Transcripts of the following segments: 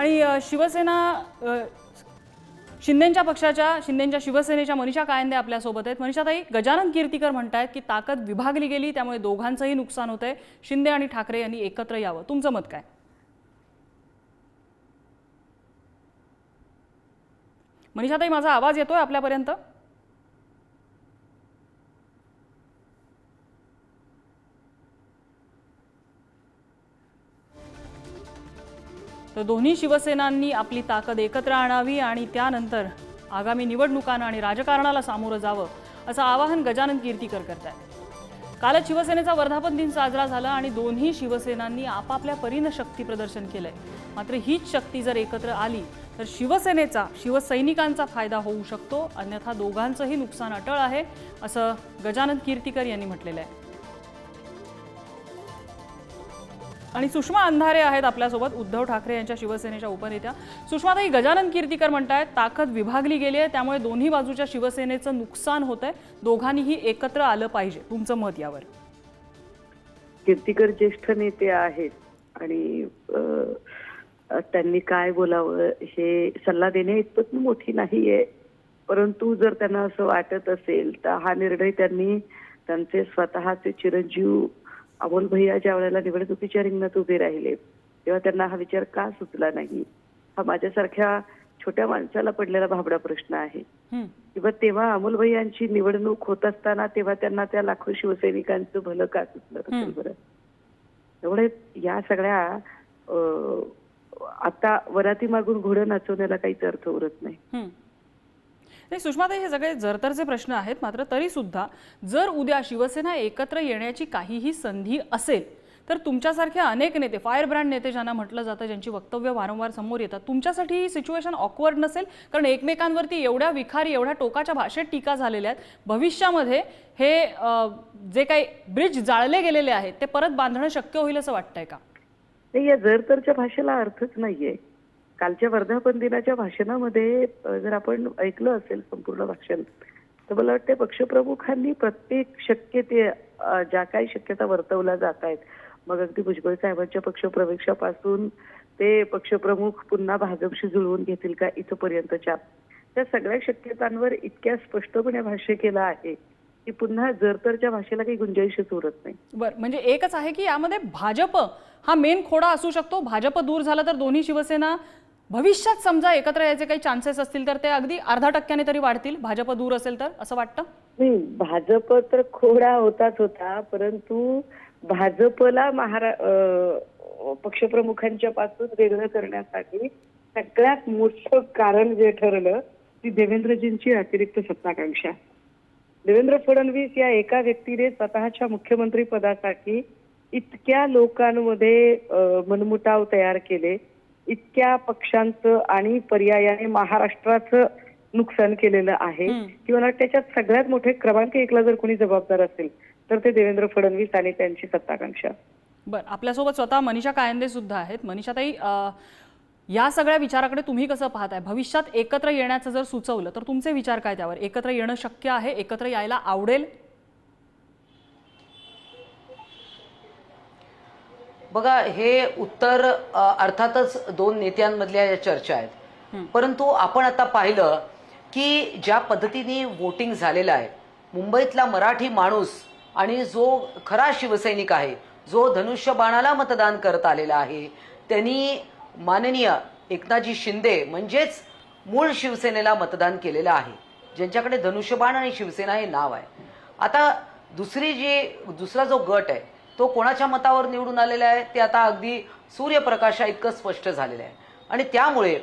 आणि शिवसेना शिंदेच्या पक्षाच्या शिंदेच्या शिवसेनेच्या मनीषा कायंदे आपल्यासोबत आहेत. मनीषाताई गजानन कीर्तीकर म्हणतायत की ताकद विभागली गेली त्यामुळे दोघांचंही नुकसान होतंय. शिंदे आणि ठाकरे यांनी एकत्र यावं. तुमचं मत काय? मनीषाताई माझा आवाज येतोय आपल्यापर्यंत? तर दोन्ही शिवसेनांनी आपली ताकद एकत्र आणावी आणि त्यानंतर आगामी निवडणुकांना आणि राजकारणाला सामोरं जावं असं आवाहन गजानन कीर्तीकर करतात कालच शिवसेनेचा वर्धापन दिन साजरा झाला आणि दोन्ही शिवसेनांनी आपापल्या परीनं शक्ती प्रदर्शन केलंय. मात्र हीच शक्ती जर एकत्र आली तर शिवसेनेचा शिवसैनिकांचा फायदा होऊ शकतो. अन्यथा दोघांचंही नुकसान अटळ आहे असं गजानन कीर्तीकर यांनी म्हटलेलं आहे. आणि सुषमा अंधारे आहेत आपल्यासोबत. उद्धव ठाकरे यांच्या शिवसेनेच्या उपनेत्या. सुषमाताई गजानन कीर्तीकर म्हणतायत ताकद विभागली गेली आहे त्यामुळे दोन्ही बाजूच्या शिवसेनेचं नुकसान होत आहे दोघांनीही एकत्र आलं पाहिजे. तुमचं मत यावर? कीर्तिकर ज्येष्ठ नेते आहेत आणि त्यांनी काय बोलावं हे सल्ला देणे इतपत मोठी नाहीये. परंतु जर त्यांना असं वाटत असेल तर हा निर्णय त्यांनी त्यांचे स्वतःचे चिरंजीव अमोल भैया ज्या वेळेला निवडणुकीच्या रिंगणात उभे राहिले तेव्हा त्यांना हा विचार का सुचला नाही? हा माझ्यासारख्या छोट्या माणसाला पडलेला भाबडा प्रश्न आहे. किंवा तेव्हा अमोल यांची निवडणूक होत असताना तेव्हा त्यांना त्या लाखो शिवसैनिकांचं भलं का सुचलं असेल. बरं? त्यामुळे या सगळ्या आता वराती मागून घोडं नाचवण्याला काहीच अर्थ उरत नाही. आणि नाही सुषमाताई हे सगळे जरतरचे प्रश्न आहेत मात्र तरीसुद्धा जर उद्या शिवसेना एकत्र येण्याची काहीही संधी असेल तर तुमच्यासारखे अनेक नेते फायर ब्रँड नेते ज्यांना म्हटलं जातं ज्यांची वक्तव्य वारंवार समोर येतात तुमच्यासाठी ही सिच्युएशन ऑकवर्ड नसेल? कारण एकमेकांवरती एवढ्या विखारी एवढ्या टोकाच्या भाषेत टीका झालेल्या आहेत. भविष्यामध्ये हे जे काही ब्रिज जाळले गेलेले आहेत ते परत बांधणं शक्य होईल असं वाटतंय का? नाही या जरतरच्या भाषेला अर्थच नाहीये. कालच्या वर्धापन दिनाच्या भाषणामध्ये जर आपण ऐकलं असेल संपूर्ण भाषण तर मला वाटतं पक्षप्रमुखांनी प्रत्येक शक्य ते ज्या काही शक्यता वर्तवल्या जात आहेत मग अगदी भुजबळ साहेबांच्या पक्षप्रवेशापासून ते पक्षप्रमुख पुन्हा भाजपशी जुळवून घेतील का इथपर्यंतच्या त्या सगळ्या शक्यतांवर इतक्या स्पष्टपणे भाष्य केलं आहे की पुन्हा जर तरच्या भाषेला काही गुंजाईशच उरत नाही. बरं म्हणजे एकच आहे की यामध्ये भाजप हा मेन खोडा असू शकतो भाजप दूर झाला तर दोन्ही शिवसेना भविष्यात समजा एकत्र यायचे काही चान्सेस असतील तर ते अगदी अर्धा टक्क्याने तरी वाढतील. भाजप दूर असेल तर असं वाटतं? नाही भाजप तर खोडा होताच होता परंतु भाजपला महारा पक्षप्रमुखांच्या पासून वेगळं करण्यासाठी सगळ्यात मोठं कारण जे ठरलं ती देवेंद्रजींची अतिरिक्त सत्ताकांक्षा. देवेंद्र फडणवीस या एका व्यक्तीने स्वतःच्या मुख्यमंत्री पदासाठी इतक्या लोकांमध्ये मनमुटाव तयार केले इतक्या पक्षांचं आणि पर्यायाने महाराष्ट्राचं नुकसान केलेलं आहे. किंवा त्याच्यात सगळ्यात मोठे क्रमांक एकला जर कोणी जबाबदार असेल तर ते देवेंद्र फडणवीस आणि त्यांची सत्ताकांक्षा. बरं आपल्यासोबत स्वतः मनीषा कायंदे सुद्धा आहेत. मनीषाताई अं, या सगळ्या विचाराकडे तुम्ही कसं पाहताय? भविष्यात एकत्र येण्याचं जर सुचवलं तर तुमचे विचार काय त्यावर? एकत्र येणं शक्य आहे? एकत्र यायला आवडेल? बघा हे उत्तर अर्थातच दोन नेत्यांमधल्या या चर्चा आहेत. परंतु आपण आता पाहिलं की ज्या पद्धतीने वोटिंग झालेलं आहे मुंबईतला मराठी माणूस आणि जो खरा शिवसैनिक आहे जो धनुष्यबाणाला मतदान करत आलेला आहे त्यांनी माननीय एकनाथजी शिंदे म्हणजेच मूळ शिवसेनेला मतदान केलेलं आहे. ज्यांच्याकडे धनुष्यबाण आणि शिवसेना हे नाव आहे. आता दुसरी जी दुसरा जो गट आहे तो कोणाच्या मतावर निवडून आलेला आहे ते आता अगदी सूर्यप्रकाशा इतकं स्पष्ट झालेलं आहे. आणि त्यामुळे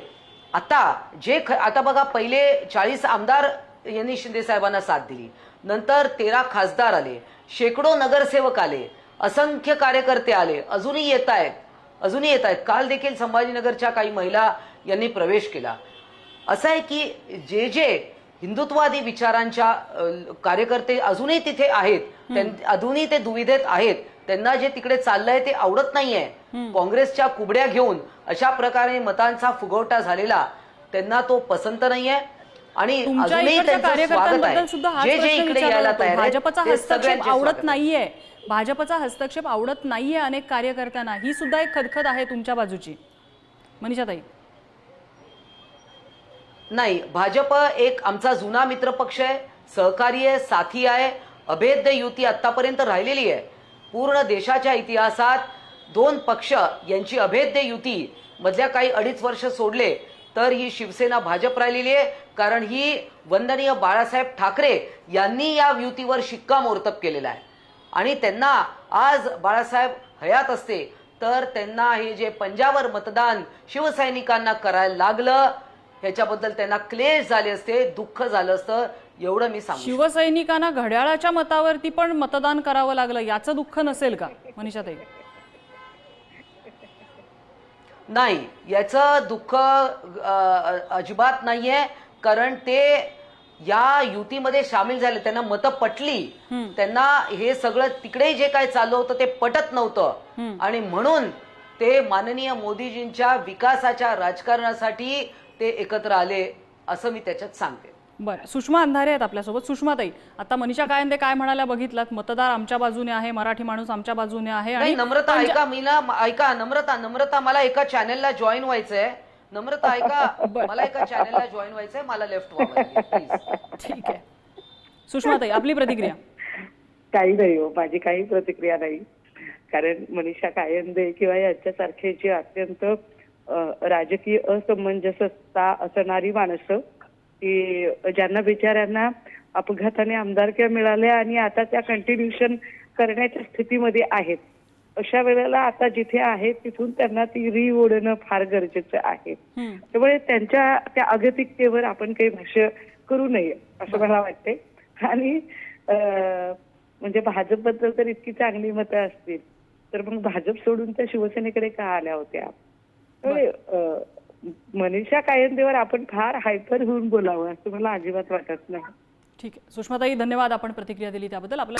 आता जे ख आता बघा पहिले चाळीस आमदार यांनी शिंदे साहेबांना साथ दिली. नंतर तेरा खासदार आले. शेकडो नगरसेवक आले. असंख्य कार्यकर्ते आले. अजूनही येत आहेत. अजूनही येत आहेत. काल देखील संभाजीनगरच्या काही महिला यांनी प्रवेश केला. असं आहे की जे जे हिंदुत्ववादी विचारांच्या कार्यकर्ते अजूनही तिथे आहेत अजूनही ते दुविधेत आहेत त्यांना जे तिकडे चाललंय ते आवडत नाहीये. काँग्रेसच्या कुबड्या घेऊन अशा प्रकारे मतांचा फुगवटा झालेला त्यांना तो पसंत नाहीये. आणि अजूनही त्यांचं स्वागत आहे. जे जे इकडे यायला. तयार आहेत, आवडत. नाहीये. भाजपचा हस्तक्षेप आवडत नाहीये अनेक कार्यकर्त्यांना. ही सुद्धा एक खदखद आहे तुमच्या बाजूची. मनीषाताई. नाही भाजप एक आमचा जुना मित्र पक्ष आहे सहकारी आहे साथी आहे अभेद्य युती आतापर्यंत राहिलेली आहे. पूर्ण देशाच्या इतिहासात दोन पक्ष यांची अभेद्य युती मधल्या काही अडीच वर्ष सोडले तर ही शिवसेना भाजप राहिलेली आहे कारण ही वंदनीय बाळासाहेब ठाकरे यांनी या युतीवर शिक्कामोर्तब केलेला आहे. आणि त्यांना आज बाळासाहेब हयात असते तर त्यांना हे जे पंजावर मतदान शिवसैनिकांना करायला लागलं ह्याच्याबद्दल त्यांना क्लेश झाले असते दुःख झालं असतं. एवढं मी सांगू शिवसैनिकांना घड्याळाच्या मतावरती पण मतदान करावं लागलं याचं दुःख नसेल का मनीषाताई नाही याचं दुःख अजिबात नाहीये कारण ते या युतीमध्ये सामील झाले त्यांना मतं पटली. त्यांना हे सगळं तिकडे जे काय चालू होतं ते पटत नव्हतं. आणि म्हणून ते माननीय मोदीजींच्या विकासाच्या राजकारणासाठी ते एकत्र आले असं मी त्याच्यात सांगते. बरं सुषमा अंधारे आहेत आपल्यासोबत. सुषमाताई आता मनीषा कायंदे काय म्हणाल्या बघितलात मतदार आमच्या बाजूने आहे मराठी माणूस आमच्या बाजूने आहे नाही नम्रता ऐका मी ना ऐका नम्रता नम्रता मला एका चॅनेलला जॉईन व्हायचंय. नम्रता ऐका मला एका चॅनेलला जॉईन व्हायचंय मला लेफ्ट ठीक आहे. सुषमाताई आपली प्रतिक्रिया? काही नाही हो माझी काही प्रतिक्रिया नाही. कारण मनीषा कायंदे किंवा यांच्यासारखे जे अत्यंत राजकीय असमंजसता असणारी माणसं की ज्यांना बिचाऱ्यांना अपघाताने आमदारक्या मिळाल्या आणि आता त्या कंटिन्युशन करण्याच्या स्थितीमध्ये आहेत. अशा वेळेला आता जिथे आहेत तिथून त्यांना ती री ओढणं फार गरजेचं आहे. त्यामुळे त्यांच्या त्या अगतिकतेवर आपण काही भाष्य करू नये असं मला वाटते आणि म्हणजे भाजपबद्दल तर इतकी चांगली मतं असतील तर मग भाजप सोडून त्या शिवसेनेकडे का आल्या होत्या? मनीषा कायंदेवर आपण फार हायपर होऊन बोलावं असं मला अजिबात वाटत नाही. ठीक आहे. सुषमाताई धन्यवाद आपण प्रतिक्रिया दिली त्याबद्दल. आपलं